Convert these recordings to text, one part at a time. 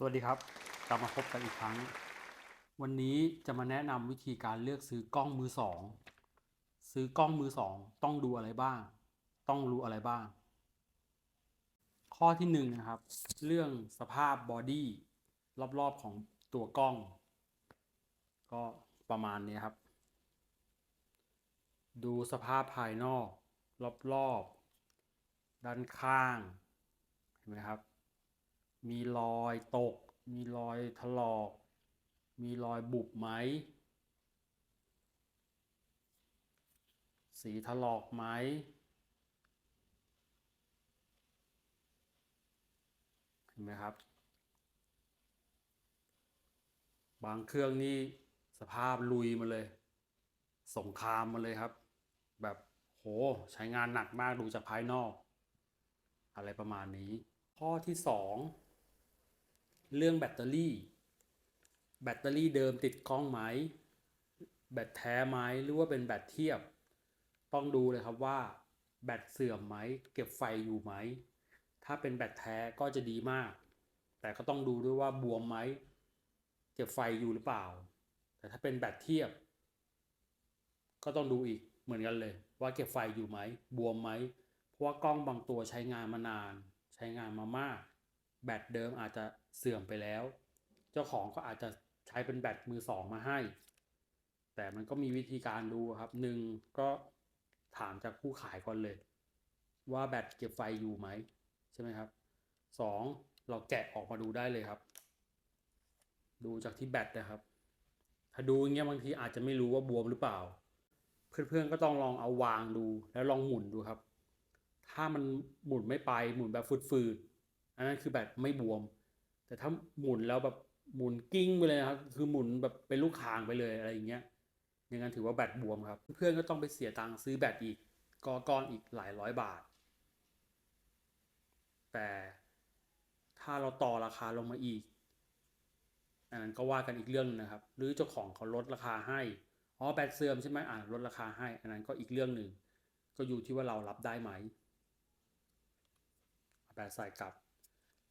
สวัสดีครับ กลับมาพบกันอีกครั้ง วันนี้จะมาแนะนำวิธีการเลือกซื้อกล้องมือสองซื้อกล้องมือสองต้องดูอะไรบ้าง ต้องรู้อะไรบ้าง ข้อที่หนึ่งนะครับ เรื่องสภาพบอดี้รอบๆของตัวกล้อง ก็ประมาณนี้ครับ ดูสภาพภายนอก รอบๆ ด้านข้าง เห็นไหมครับ มีรอยตก มีรอยถลอก มีรอยบุบไหม สีถลอกไหม เห็นไหมครับ บางเครื่องนี่สภาพลุยมาเลย สงครามมาเลยครับ แบบโหใช้งานหนักมากดูจากภายนอก อะไรประมาณนี้ ข้อที่สอง เรื่องแบตเตอรี่ แบตเตอรี่เดิมติดกล้องไหม แบตแท้ไหมหรือว่าเป็นแบตเทียบ ต้องดูเลยครับว่า แบตเสื่อมไหม เก็บไฟอยู่ไหม ถ้าเป็นแบตแท้ก็จะดีมาก แต่ก็ต้องดูด้วยว่าบวมไหม เก็บไฟอยู่หรือเปล่า แต่ถ้าเป็นแบตเทียบ ก็ต้องดูอีกเหมือนกันเลย ว่าเก็บไฟอยู่ไหม บวมไหม เพราะว่ากล้องบางตัวใช้งานมานาน ใช้งานมามาก แบตเดิมอาจจะเสื่อมไปแล้ว เจ้าของก็อาจจะใช้เป็นแบตมือสองมาให้ แต่มันก็มีวิธีการดูครับหนึ่งก็ถามจากผู้ขายก่อนเลย ว่าแบตเก็บไฟอยู่ไหมใช่ไหมครับสองเราแกะออกมาดูได้เลยครับ ดูจากที่แบตนะครับ ถ้าดูอย่างเงี้ยบางทีอาจจะไม่รู้ว่าบวมหรือเปล่า เพื่อนๆก็ต้องลองเอาวางดูแล้วลองหมุนดูครับ ถ้ามันหมุนไม่ไปหมุนแบบฟืดๆ อันนั้นคือแบตไม่บวม แต่ถ้าหมุนแล้วแบบหมุนกิ้งไปเลยครับ คือหมุนแบบเป็นลูกคางไปเลยอะไรอย่างเงี้ยอย่างนั้นถือว่าแบตบวมครับ เพื่อนก็ต้องไปเสียตังค์ซื้อแบตอีกก็ก้อนอีกหลายร้อยบาท แต่ถ้าเราต่อราคาลงมาอีก อันนั้นก็ว่ากันอีกเรื่องนึงนะครับ หรือเจ้าของเขาลดราคาให้อ๋อแบตเสื่อมใช่ไหมอ่าลดราคาให้ อันนั้นก็อีกเรื่องหนึ่งก็อยู่ที่ว่าเรารับได้ไหมแบตใส่กลับ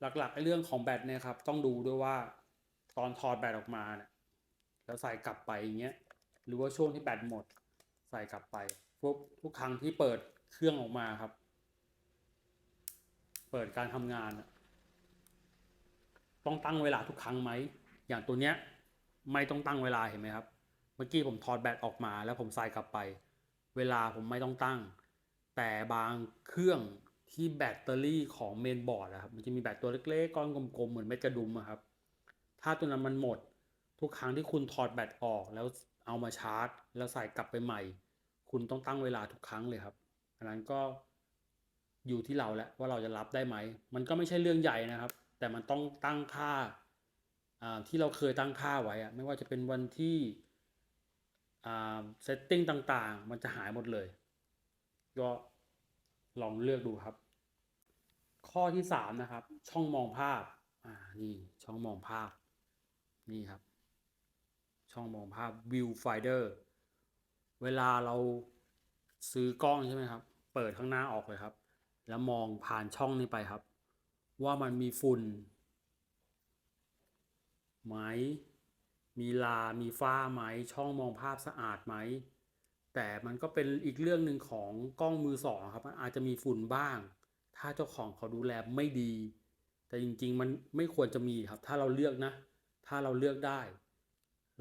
หลักๆไอ้เรื่องของแบตเนี่ยครับ ต้องดูด้วยว่าตอนถอดแบตออกมาเนี่ยแล้วใส่กลับไปอย่างเงี้ยหรือว่าช่วงที่แบตหมด ใส่กลับไปพวกทุกครั้งที่เปิดเครื่องออกมาครับ เปิดการทำงาน ต้องตั้งเวลาทุกครั้งไหม อย่างตัวเนี้ยไม่ต้องตั้งเวลาเห็นไหมครับ เมื่อกี้ผมถอดแบตออกมา แล้วผมใส่กลับไป เวลาผมไม่ต้องตั้ง แต่บางเครื่อง ที่แบตเตอรี่ของเมนบอร์ดนะครับ มันจะมีแบตตัวเล็กๆ ก้อนกลมๆ เหมือนเม็ดกระดุมอะครับ ถ้าตัวนั้นมันหมด ทุกครั้งที่คุณถอดแบตออกแล้วเอามาชาร์จ แล้วใส่กลับไปใหม่ คุณต้องตั้งเวลาทุกครั้งเลยครับอันนั้นก็อยู่ที่เราแล้วว่าเราจะรับได้ไหม มันก็ไม่ใช่เรื่องใหญ่นะครับ แต่มันต้องตั้งค่าที่เราเคยตั้งค่าไว้อะไม่ว่าจะเป็นวันที่เซตติ้งต่างๆ มันจะหายหมดเลย ก็ ลองเลือกดูครับ ข้อที่สามนะครับ ช่องมองภาพอ่านี่ช่องมองภาพ นี่ครับ ช่องมองภาพ viewfinder เวลาเราซื้อกล้องใช่ไหมครับ เปิดข้างหน้าออกเลยครับ แล้วมองผ่านช่องนี้ไปครับ ว่ามันมีฝุ่นไหม มีลา มีฝ้าไหม ช่องมองภาพสะอาดไหม แต่มันก็เป็นอีกเรื่องหนึ่งของกล้องมือสองครับมันอาจจะมีฝุ่นบ้าง ถ้าเจ้าของเขาดูแลไม่ดี แต่จริงๆมันไม่ควรจะมีครับ ถ้าเราเลือกนะ ถ้าเราเลือกได้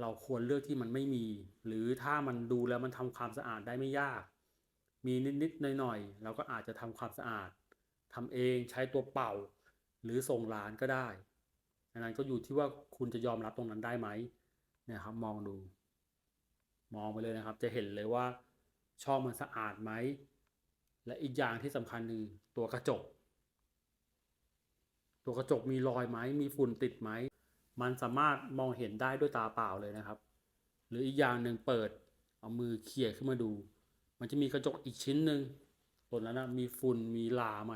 เราควรเลือกที่มันไม่มี หรือถ้ามันดูแล้วมันทำความสะอาดได้ไม่ยาก มีนิดๆหน่อยๆเราก็อาจจะทำความสะอาดทำเองใช้ตัวเป่า หรือส่งร้านก็ได้อันนั้นก็อยู่ที่ว่าคุณจะยอมรับตรงนั้นได้ไหมเนี่ยครับมองดู มองไปเลยนะครับ จะเห็นเลยว่าช่องมันสะอาดไหม และอีกอย่างที่สำคัญคือตัวกระจก ตัวกระจกมีรอยไหม มีฝุ่นติดไหม มันสามารถมองเห็นได้ด้วยตาเปล่าเลยนะครับ หรืออีกอย่างหนึ่งเปิด เอามือเขี่ยขึ้นมาดู มันจะมีกระจกอีกชิ้นหนึ่งตัวนั้นนะมีฝุ่น มีลาไหม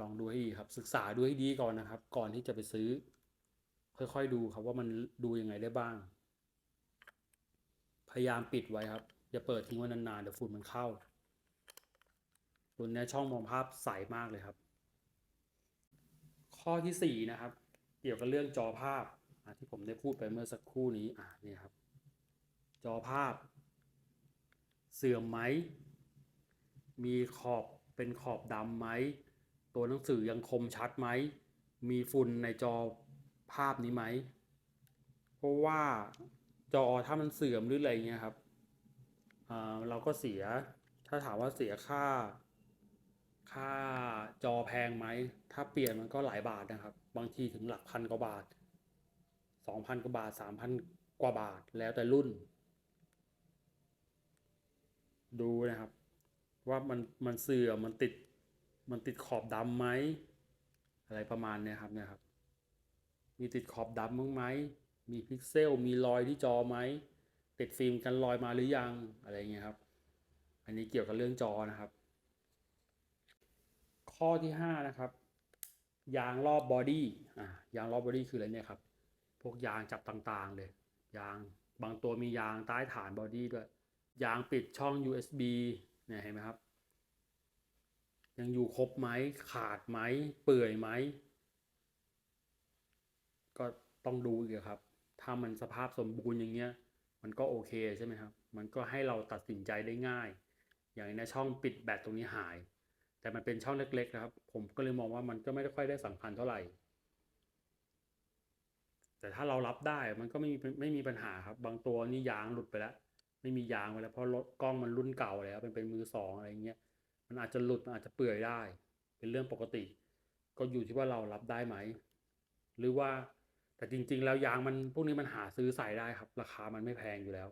ลองดูให้ดีครับ ศึกษาดูให้ดีก่อนนะครับ ก่อนที่จะไปซื้อ ค่อยๆดูครับว่ามันดูยังไงได้บ้าง ยายามปิดไว้ครับ อย่าเปิดทิ้งไว้นานๆ เดี๋ยวฝุ่นมันเข้าตัวนี้ช่องมองภาพใสมากเลยครับ ข้อที่สี่นะครับ เกี่ยวกับเรื่องจอภาพที่ผมได้พูดไปเมื่อสักครู่นี้อะนี่ครับ จอภาพ เสื่อมไหม มีขอบเป็นขอบดำไหม ตัวหนังสือยังคมชัดไหม มีฝุ่นในจอภาพนี้ไหม เพราะว่า จอถ้ามันเสื่อมหรืออะไรเงี้ยครับเราก็เสีย ถ้าถามว่าเสียค่า ค่าจอแพงไหม ถ้าเปลี่ยนมันก็หลายบาทนะครับ บางทีถึงหลักพันกว่าบาทสองพันกว่าบาทสามพันกว่าบาทแล้วแต่รุ่น ดูนะครับ ว่ามันมันเสื่อมมันติดมันติดขอบดำไหมอะไรประมาณเนี้ยครับเนี่ยครับ มีติดขอบดำบ้งไหม มีพิกเซล มีรอยที่จอไหมติดฟิล์มกันรอยมาหรือยังอะไรเงี้ยครับ อันนี้เกี่ยวกับเรื่องจอนะครับ ข้อที่ห้านะครับ ยางรอบบอดี้อ่ายางรอบบอดี้คืออะไรเนี่ยครับ พวกยางจับต่างๆ เลย ยางบางตัวมียางใต้ฐานบอดี้ด้วย ยางปิดช่อง USB เนี่ยเห็นไหมครับ ยังอยู่ครบไหมขาดไหมเปื่อยไหมก็ต้องดูอีกครับ ถ้ามันสภาพสมบูรณ์อย่างเงี้ย มันก็โอเคใช่ไหมครับ มันก็ให้เราตัดสินใจได้ง่าย อย่างในช่องปิดแบตตรงนี้หาย แต่มันเป็นช่องเล็กๆนะครับ ผมก็เลยมองว่ามันก็ไม่ได้ค่อยได้สำคัญเท่าไหร่ แต่ถ้าเรารับได้มันก็ไม่มีไม่มีปัญหาครับ บางตัวนี่ยางหลุดไปแล้ว ไม่มียางไปแล้วเพราะรถกล้องมันรุ่นเก่าแล้วเป็นเป็นมือสองอะไรเงี้ย มันอาจจะหลุดมันอาจจะเปื่อยได้ เป็นเรื่องปกติ ก็อยู่ที่ว่าเรารับได้ไหม หรือว่า แต่จริง ๆ แล้วยางมันพวกนี้มันหาซื้อใส่ได้ครับ ราคามันไม่แพงอยู่แล้ว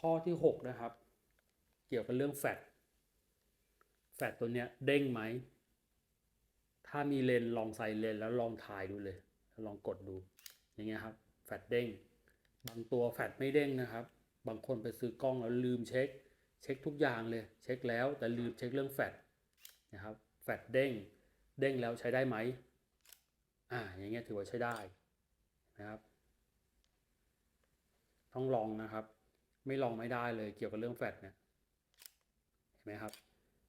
ข้อที่หกนะครับ เกี่ยวกับเรื่องแฟตแฟตตัวเนี้ยเด้งไหม ถ้ามีเลนลองใส่เลนแล้วลองถ่ายดูเลยแล้วลองกดดู อย่างเงี้ยครับ แฟตเด้ง บางตัวแฟตไม่เด้งนะครับ บางคนไปซื้อกล้องแล้วลืมเช็ค เช็คทุกอย่างเลย เช็คแล้วแต่ลืมเช็คเรื่องแฟตนะครับ แฟตเด้ง เด้งแล้วใช้ได้ไหม อ่า อย่างเงี้ยถือว่าใช้ได้ นะครับ ต้องลองนะครับ ไม่ลองไม่ได้เลยเกี่ยวกับเรื่องแฟตเนี่ยเห็นไหมครับ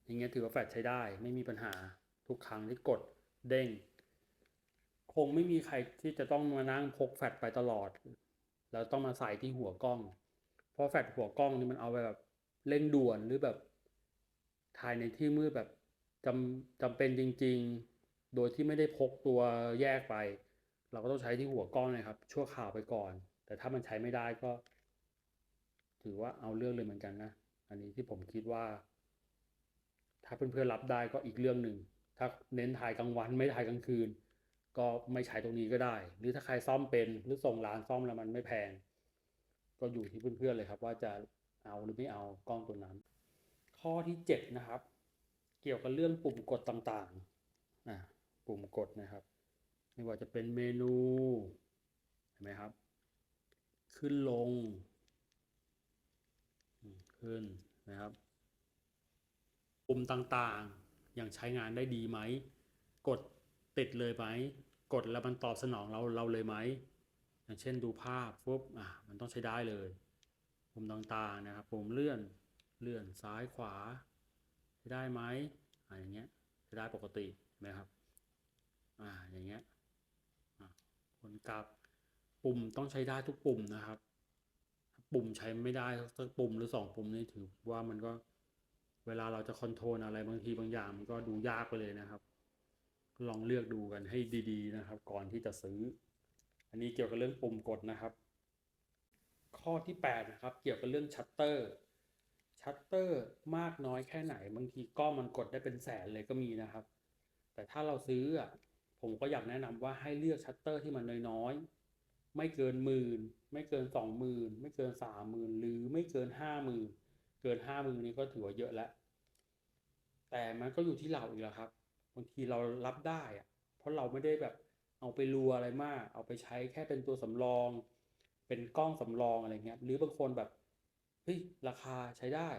อย่างเงี้ยถือว่าแฟตใช้ได้ไม่มีปัญหาทุกครั้งที่กดเด้ง คงไม่มีใครที่จะต้องมานั่งพกแฟลชไปตลอด แล้วต้องมาใส่ที่หัวกล้อง เพราะแฟลชหัวกล้องนี่มันเอาไปแบบเร่งด่วนหรือแบบถ่ายในที่มืดแบบจำจำเป็นจริง ๆ โดยที่ไม่ได้พกตัวแยกไป เราก็ต้องใช้ที่หัวกล้องเลยครับ ชั่วข่าวไปก่อน แต่ถ้ามันใช้ไม่ได้ก็ ถือว่าเอาเรื่องเลยเหมือนกันนะ อันนี้ที่ผมคิดว่า ถ้าเพื่อนๆรับได้ก็อีกเรื่องหนึ่ง ถ้าเน้นถ่ายกลางวันไม่ถ่ายกลางคืน ก็ไม่ใช้ตรงนี้ก็ได้ หรือถ้าใครซ่อมเป็นหรือส่งร้านซ่อมแล้วมันไม่แพง ก็อยู่ที่เพื่อนๆเลยครับ ว่าจะเอาหรือไม่เอากล้องตัวนั้น ข้อที่เจ็ดนะครับ เกี่ยวกับเรื่องปุ่มกดต่างๆอะปุ่มกดนะครับ ไม่ว่าจะเป็นเมนูเห็นไหมครับ ขึ้นลง ขึ้นนะครับปุ่มต่างๆยังใช้งานได้ดีไหม กดติดเลยไหม กดแล้วมันตอบสนองเราเราเลยไหม อย่างเช่นดูภาพปุ๊บอะมันต้องใช้ได้เลยปุ่มต่างๆนะครับปุ่มเลื่อนเลื่อนซ้ายขวาใช้ได้ไหมอ่าอย่างเงี้ยใช้ได้ปกติเห็นไหมครับ อ่า อย่างเงี้ย คนกลับปุ่มต้องใช้ได้ทุกปุ่มนะครับ ปุ่มใช้ไม่ได้สักปุ่มหรือสองปุ่มนี่ถือว่ามันก็เวลาเราจะคอนโทรลอะไรบางทีบางอย่างมันก็ดูยากไปเลยนะครับ ลองเลือกดูกันให้ดีๆนะครับ ก่อนที่จะซื้อ อันนี้เกี่ยวกับเรื่องปุ่มกดนะครับ ข้อที่8นะครับเกี่ยวกับเรื่องชัตเตอร์ชัตเตอร์มากน้อยแค่ไหน บางทีกล้องมันกดได้เป็นแสนเลยก็มีนะครับ แต่ถ้าเราซื้ออะ ผมก็อยากแนะนำว่าให้เลือกชัตเตอร์ที่มันน้อยๆ ไม่เกินหมื่นไม่เกินสองหมื่นไม่เกินสามหมื่นหรือไม่เกินห้าหมื่นเกินห้าหมื่นนี้ก็ถือว่าเยอะแล้ว แต่มันก็อยู่ที่เราอีกแล้วครับบางทีเรารับได้อะเพราะเราไม่ได้แบบเอาไปรัวอะไรมาก เอาไปใช้แค่เป็นตัวสำรอง เป็นกล้องสำรองอะไรเงี้ย หรือบางคนแบบเฮ้ยราคาใช้ได้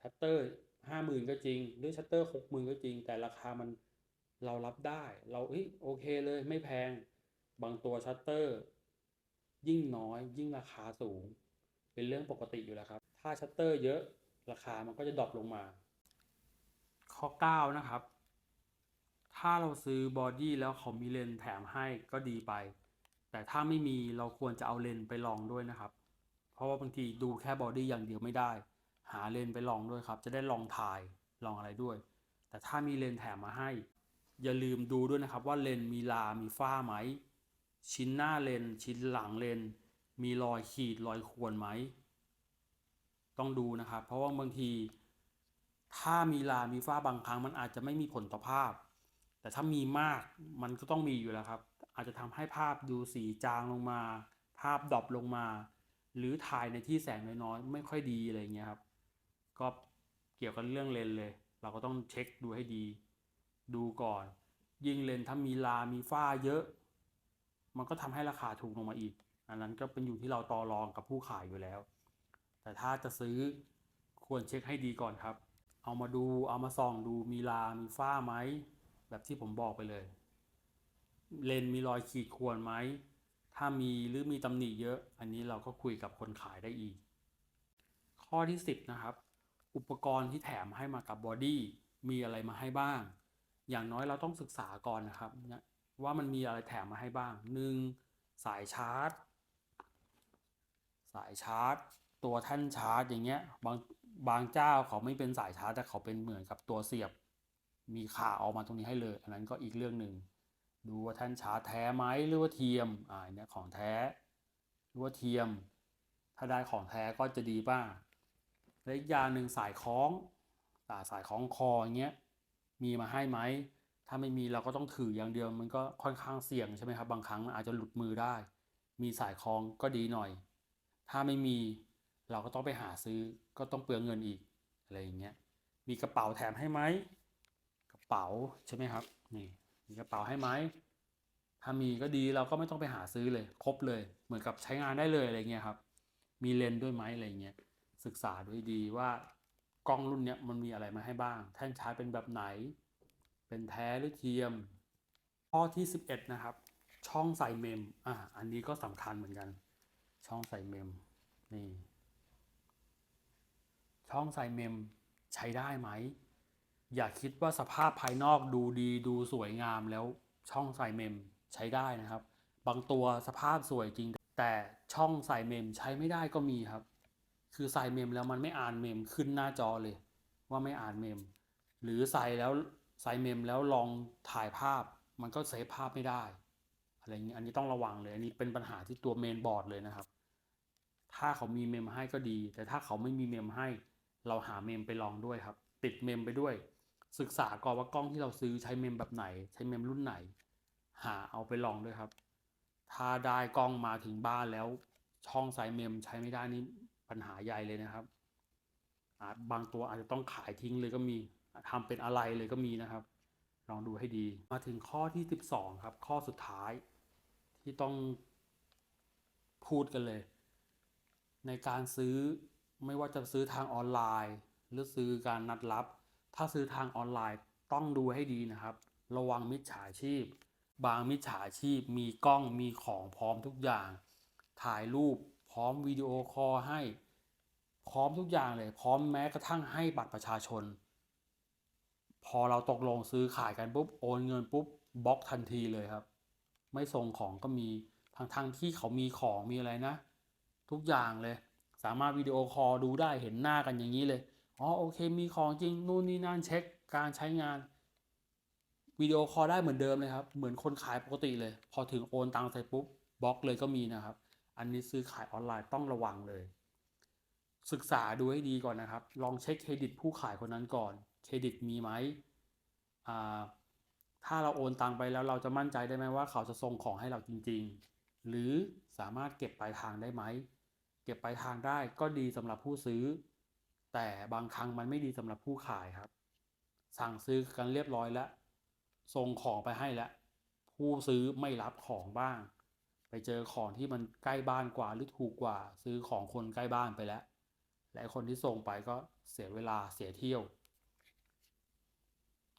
ชัตเตอร์ห้าหมื่นก็จริง หรือชัตเตอร์หกหมื่นก็จริง แต่ราคามัน เรารับได้ เราเฮ้ยโอเคเลยไม่แพง บางตัวชัตเตอร์ ยิ่งน้อยยิ่งราคาสูง เป็นเรื่องปกติอยู่แล้วครับ ถ้าชัตเตอร์เยอะราคามันก็จะดรอปลงมา ข้อ 9 นะครับ ถ้าเราซื้อบอดี้แล้วเขามีเลนแถมให้ก็ดีไป แต่ถ้าไม่มีเราควรจะเอาเลนไปลองด้วยนะครับ เพราะว่าบางทีดูแค่บอดี้อย่างเดียวไม่ได้ หาเลนไปลองด้วยครับ จะได้ลองถ่ายลองอะไรด้วย แต่ถ้ามีเลนแถมมาให้ อย่าลืมดูด้วยนะครับว่าเลนส์มีลา มีฝ้าไหม ชิ้นหน้าเลนส์ชิ้นหลังเลนส์มีรอยขีดรอยข่วนไหม ต้องดูนะครับ เพราะว่าบางที ถ้ามีลา มีฝ้าบางครั้งมันอาจจะไม่มีผลต่อภาพ แต่ถ้ามีมากมันก็ต้องมีอยู่แล้วครับ อาจจะทำให้ภาพดูสีจางลงมา ภาพดรอปลงมา หรือถ่ายในที่แสงน้อยๆไม่ค่อยดีอะไรเงี้ยครับ ก็เกี่ยวกับเรื่องเลนส์เลย เราก็ต้องเช็คดูให้ดี ดูก่อน ยิ่งเลนส์ถ้ามีลา มีฝ้าเยอะ มันก็ทำให้ราคาถูกลงมาอีก อันนั้นก็เป็นอยู่ที่เราต่อรองกับผู้ขายอยู่แล้ว แต่ถ้าจะซื้อควรเช็คให้ดีก่อนครับ เอามาดู เอามาส่องดูมีลา มีฝ้าไหม แบบที่ผมบอกไปเลย เลนมีรอยขีดข่วนไหม ถ้ามีหรือมีตำหนิเยอะ อันนี้เราก็คุยกับคนขายได้อีก ข้อที่ 10 นะครับ อุปกรณ์ที่แถมให้มากับบอดี้มีอะไรมาให้บ้าง อย่างน้อยเราต้องศึกษาก่อนนะครับ ว่ามันมีอะไรแถมมาให้บ้าง 1. สายชาร์จ สายชาร์จ ตัวแท่นชาร์จอย่างเงี้ยบางบางเจ้าเขาไม่เป็นสายชาร์จแต่เขาเป็นเหมือนกับตัวเสียบ มีขาออกมาตรงนี้ให้เลย อันนั้นก็อีกเรื่องหนึ่งดูว่าแท่นชาร์จแท้ไหมหรือว่าเทียมอ่าอันเนี้ยของแท้หรือว่าเทียม ถ้าได้ของแท้ก็จะดีบ้างและอีกอย่างหนึ่งสายคล้องสายคล้องคออย่างเงี้ย มีมาให้ไหม ถ้าไม่มีเราก็ต้องถืออย่างเดียวมันก็ค่อนข้างเสี่ยงใช่ไหมครับ บางครั้งมันอาจจะหลุดมือได้ มีสายคล้องก็ดีหน่อย ถ้าไม่มีเราก็ต้องไปหาซื้อก็ต้องเปลืองเงินอีกอะไรอย่างเงี้ย มีกระเป๋าแถมให้ไหม กระเป๋าใช่ไหมครับ นี่ มีกระเป๋าให้ไหม ถ้ามีก็ดีเราก็ไม่ต้องไปหาซื้อเลย ครบเลย เหมือนกับใช้งานได้เลยอะไรเงี้ยครับ มีเลนส์ด้วยไหมอะไรเงี้ย ศึกษาดูให้ดีว่า กล้องรุ่นเนี้ยมันมีอะไรมาให้บ้าง แท่นชาร์จเป็นแบบไหน เป็นแท้หรือเทียม ข้อที่ 11 นะครับ ช่องใส่เมมอ่าอันนี้ก็สำคัญเหมือนกัน ช่องใส่เมมนี่ช่องใส่เมมใช้ได้ไหม อย่าคิดว่าสภาพภายนอกดูดีดูสวยงามแล้วช่องใส่เมมใช้ได้นะครับ บางตัวสภาพสวยจริง แต่ช่องใส่เมมใช้ไม่ได้ก็มีครับ คือใส่เมมแล้วมันไม่อ่านเมมขึ้นหน้าจอเลย ว่าไม่อ่านเมม หรือใส่แล้วใส่เมมแล้วลองถ่ายภาพ มันก็เซฟภาพไม่ได้อะไรอย่างนี้อันนี้ต้องระวังเลยอันนี้เป็นปัญหาที่ตัวเมนบอร์ดเลยนะครับ ถ้าเขามีเมมให้ก็ดี แต่ถ้าเขาไม่มีเมมให้ เราหาเมมไปลองด้วยครับ ติดเมมไปด้วย ศึกษาก่อนว่ากล้องที่เราซื้อใช้เมมแบบไหน ใช้เมมรุ่นไหน หาเอาไปลองด้วยครับ ถ้าได้กล้องมาถึงบ้านแล้วช่องใส่เมมใช้ไม่ได้นี่ ปัญหาใหญ่เลยนะครับอาจบางตัวอาจจะต้องขายทิ้งเลยก็มีทำเป็นอะไรเลยก็มีนะครับ ลองดูให้ดีมาถึงข้อที่ 12 ครับ ข้อสุดท้ายที่ต้องพูดกันเลย ในการซื้อไม่ว่าจะซื้อทางออนไลน์ หรือซื้อการนัดรับ ถ้าซื้อทางออนไลน์ต้องดูให้ดีนะครับ ระวังมิจฉาชีพ บางมิจฉาชีพมีกล้องมีของพร้อมทุกอย่าง ถ่ายรูป ร้อมวิดีโอคอลให้ พร้อมทุกอย่างเลย พร้อมแม้กระทั่งให้บัตรประชาชน พอเราตกลงซื้อขายกันปุ๊บโอนเงินปุ๊บบล็อกทันทีเลยครับ ไม่ส่งของก็มีทั้งทั้งๆที่เขามีของมีอะไรนะ ทุกอย่างเลย สามารถวิดีโอคอลดูได้เห็นหน้ากันอย่างนี้เลยอ๋อโอเค มีของจริงนู่นนี่นั่นเช็คการใช้งานวิดีโอคอลได้เหมือนเดิมเลยครับ เหมือนคนขายปกติเลย พอถึงโอนตังค์เสร็จปุ๊บบล็อกเลยก็มีนะครับ อันนี้ซื้อขายออนไลน์ต้องระวังเลย ศึกษาดูให้ดีก่อนนะครับ ลองเช็คเครดิตผู้ขายคนนั้นก่อน เครดิตมีไหมถ้าเราโอนตังไปแล้วเราจะมั่นใจได้ไหมว่าเขาจะส่งของให้เราจริง ๆ หรือสามารถเก็บปลายทางได้ไหม เก็บปลายทางได้ก็ดีสำหรับผู้ซื้อ แต่บางครั้งมันไม่ดีสำหรับผู้ขายครับ สั่งซื้อกันเรียบร้อยแล้ว ส่งของไปให้แล้ว ผู้ซื้อไม่รับของบ้าง ไปเจอของที่มันใกล้บ้านกว่าหรือถูกกว่า ซื้อของคนใกล้บ้านไปแล้ว และคนที่ส่งไปก็เสียเวลาเสียเที่ยว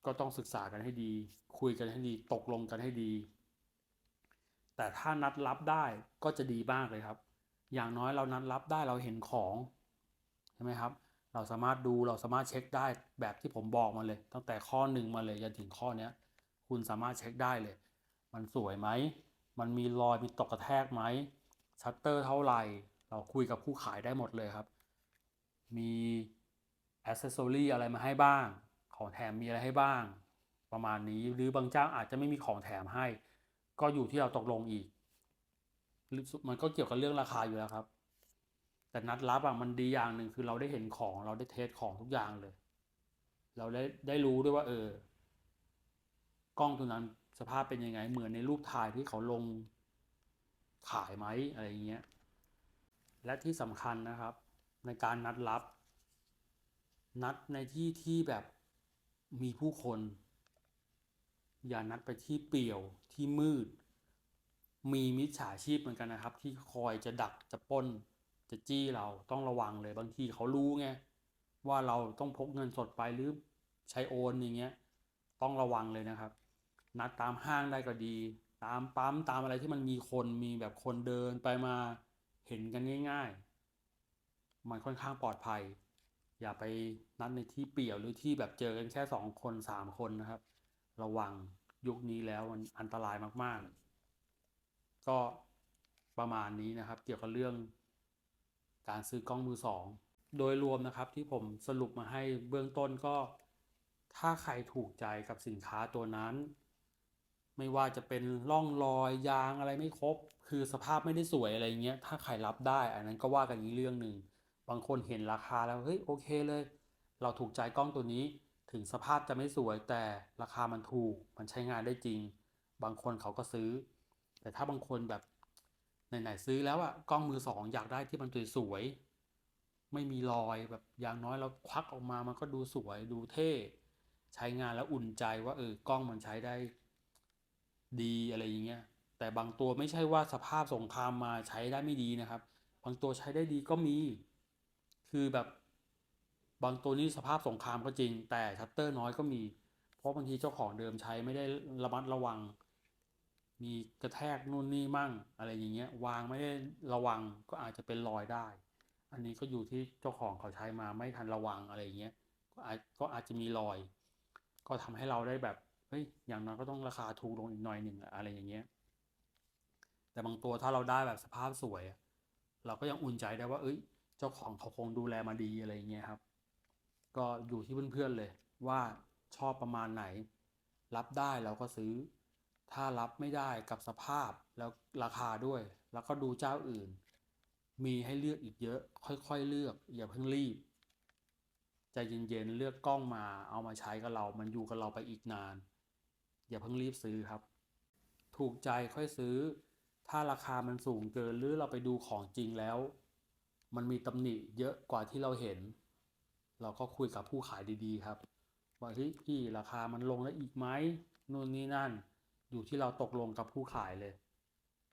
ก็ต้องศึกษากันให้ดี คุยกันให้ดีตกลงกันให้ดี แต่ถ้านัดรับได้ก็จะดีมากเลยครับ อย่างน้อยเรานัดรับได้เราเห็นของใช่ไหมครับ เราสามารถดูเราสามารถเช็คได้แบบที่ผมบอกมาเลย ตั้งแต่ข้อหนึ่งมาเลยจนถึงข้อเนี้ยคุณสามารถเช็คได้เลย มันสวยไหม มันมีรอยมีตกกระแทกไหมชัตเตอร์เท่าไหร่ เราคุยกับผู้ขายได้หมดเลยครับ มีอ c เซสซอรี่อะไรมาให้บ้าง ของแถมมีอะไรให้บ้าง ประมาณนี้หรือบางเจ้าอาจจะไม่มีของแถมให้ ก็อยู่ที่เราตกลงอีก มันก็เกี่ยวกับเรื่องราคาอยู่แล้วครับ แต่นัดรับอะมันดีอย่างหนึ่งคือเราได้เห็นของเราได้เทสของทุกอย่างเลย เราได้ได้รู้ด้วยว่า เออกล้องตัวนั้น สภาพเป็นยังไง เหมือนในรูปถ่ายที่เขาลงขายไหมอะไรเงี้ย และที่สำคัญนะครับ ในการนัดรับ นัดในที่ที่แบบมีผู้คน อย่านัดไปที่เปี่ยวที่มืด มีมิจฉาชีพเหมือนกันนะครับ ที่คอยจะดักจะป้น จะจี้เราต้องระวังเลยบางทีเขารู้ไงว่าเราต้องพกเงินสดไปหรือใช้โอนอย่างเงี้ย ต้องระวังเลยนะครับ นัดตามห้างได้ก็ดี ตามปั๊มตามอะไรที่มันมีคนมีแบบคนเดินไปมาเห็นกันง่าย ๆ มันค่อนข้างปลอดภัย อย่าไปนัดในที่เปี่ยวหรือที่แบบเจอกันแค่สองคนสามคนนะครับ ระวังยุคนี้แล้วมันอันตรายมากๆ ก็ประมาณนี้นะครับ เกี่ยวกับเรื่องการซื้อกล้องมือสองโดยรวมนะครับที่ผมสรุปมาให้เบื้องต้นก็ ถ้าใครถูกใจกับสินค้าตัวนั้น ไม่ว่าจะเป็นร่องรอยยางอะไรไม่ครบ คือสภาพไม่ได้สวยอะไรเงี้ยถ้าใครรับได้ อันนั้นก็ว่ากันอีกเรื่องหนึ่งบางคนเห็นราคาแล้วเฮ้ยโอเคเลย เราถูกใจกล้องตัวนี้ถึงสภาพจะไม่สวยแต่ราคามันถูกมันใช้งานได้จริง บางคนเขาก็ซื้อ แต่ถ้าบางคนแบบไหนๆซื้อแล้วอะกล้องมือสองอยากได้ที่มันสวยๆไม่มีรอยแบบอย่างน้อยเราควักออกมามันก็ดูสวยดูเท่ ใช้งานแล้วอุ่นใจว่าเออกล้องมันใช้ได้ ดีอะไรอย่างเงี้ยแต่บางตัวไม่ใช่ว่าสภาพสงครามมาใช้ได้ไม่ดีนะครับ บางตัวใช้ได้ดีก็มี คือแบบบางตัวนี้สภาพสงครามก็จริง แต่ชัตเตอร์น้อยก็มี เพราะบางทีเจ้าของเดิมใช้ไม่ได้ระมัดระวัง มีกระแทกนู่นนี่มั่ง อะไรอย่างเงี้ยวางไม่ได้ระวังก็อาจจะเป็นรอยได้ อันนี้ก็อยู่ที่เจ้าของเขาใช้มาไม่ทันระวังอะไรอย่างเงี้ยก็อาจก็อาจจะมีรอย ก็ทำให้เราได้แบบ เฮ้ยอย่างน้อยก็ต้องราคาถูกลงอีกหน่อยหนึ่งอะไรอย่างเงี้ย แต่บางตัวถ้าเราได้แบบสภาพสวย เราก็ยังอุ่นใจได้ว่า เอ้ย เจ้าของเขาคงดูแลมาดีอะไรอย่างเงี้ยครับ ก็อยู่ที่เพื่อนๆเลย ว่าชอบประมาณไหน รับได้เราก็ซื้อ ถ้ารับไม่ได้กับสภาพแล้วราคาด้วย แล้วก็ดูเจ้าอื่น มีให้เลือกอีกเยอะ ค่อยๆเลือก อย่าเพิ่งรีบใจเย็นๆเลือกกล้องมาเอามาใช้กับเรา มันอยู่กับเราไปอีกนาน อย่าเพิ่งรีบซื้อครับ ถูกใจค่อยซื้อ ถ้าราคามันสูงเกินหรือเราไปดูของจริงแล้ว มันมีตำหนิเยอะกว่าที่เราเห็น เราก็คุยกับผู้ขายดีๆครับว่าเฮ้ยพี่ราคามันลงได้วอีกไหมนู่นนี่นั่น อยู่ที่เราตกลงกับผู้ขายเลย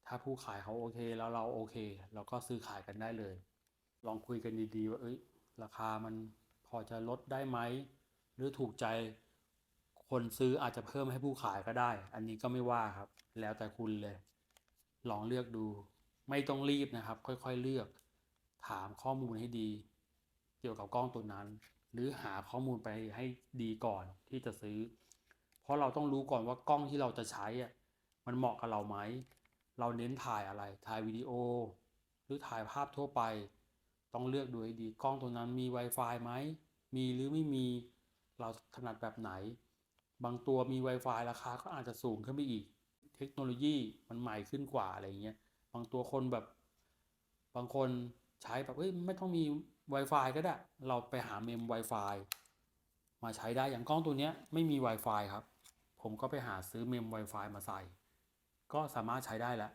ถ้าผู้ขายเขาโอเคแล้วเราโอเค เราก็ซื้อขายกันได้เลย ลองคุยกันดีๆว่าเอ้ยราคามันพอจะลดได้ไหมหรือถูกใจ คนซื้ออาจจะเพิ่มให้ผู้ขายก็ได้ อันนี้ก็ไม่ว่าครับ แล้วแต่คุณเลย ลองเลือกดู ไม่ต้องรีบนะครับ ค่อยๆเลือก ถามข้อมูลให้ดี เกี่ยวกับกล้องตัวนั้น หรือหาข้อมูลไปให้ดีก่อนที่จะซื้อ เพราะเราต้องรู้ก่อนว่ากล้องที่เราจะใช้อะมันเหมาะกับเราไหม เราเน้นถ่ายอะไร ถ่ายวิดีโอ หรือถ่ายภาพทั่วไป ต้องเลือกดูให้ดี กล้องตัวนั้นมี Wi-Fi ไหม มีหรือไม่มี เราถนัดแบบไหน บางตัวมี Wi-Fi ราคาก็อาจจะสูงขึ้นไปอีก เทคโนโลยีมันใหม่ขึ้นกว่าอะไรเงี้ย บางตัวคนแบบ บางคนใช้แบบเฮ้ยไม่ต้องมี Wi-Fi ก็ได้ เราไปหาเมม Wi-Fi มาใช้ได้อย่างกล้องตัวเนี้ยไม่มี Wi-Fi ครับ ผมก็ไปหาซื้อเมม Wi-Fi มาใส่ ก็สามารถใช้ได้แล้ว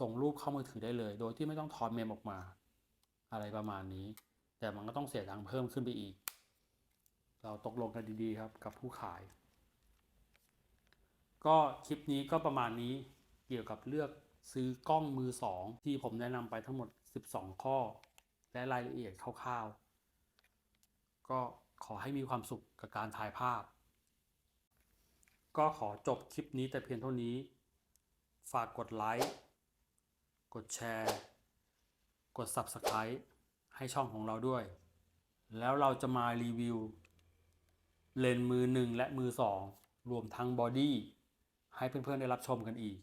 ส่งรูปเข้ามือถือได้เลย โดยที่ไม่ต้องถอดเมมออกมา อะไรประมาณนี้ แต่มันก็ต้องเสียตังค์เพิ่มขึ้นไปอีก เราตกลงกันดีๆครับกับผู้ขาย ก็คลิปนี้ก็ประมาณนี้เกี่ยวกับเลือกซื้อกล้องมือสองที่ผมแนะนำไปทั้งหมด 12 ข้อ และรายละเอียดคร่าวๆ ก็ขอให้มีความสุขกับการถ่ายภาพ ก็ขอจบคลิปนี้แต่เพียงเท่านี้ ฝากกดไลค์ กดแชร์ กด Subscribe ให้ช่องของเราด้วย แล้วเราจะมารีวิว เลนส์มือหนึ่งและมือสองรวมทั้งบอดี้ ให้เพื่อนๆ ได้รับชมกันอีก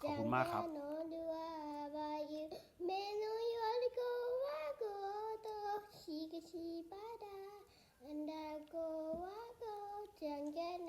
ขอบคุณมากครับ อันกวาโน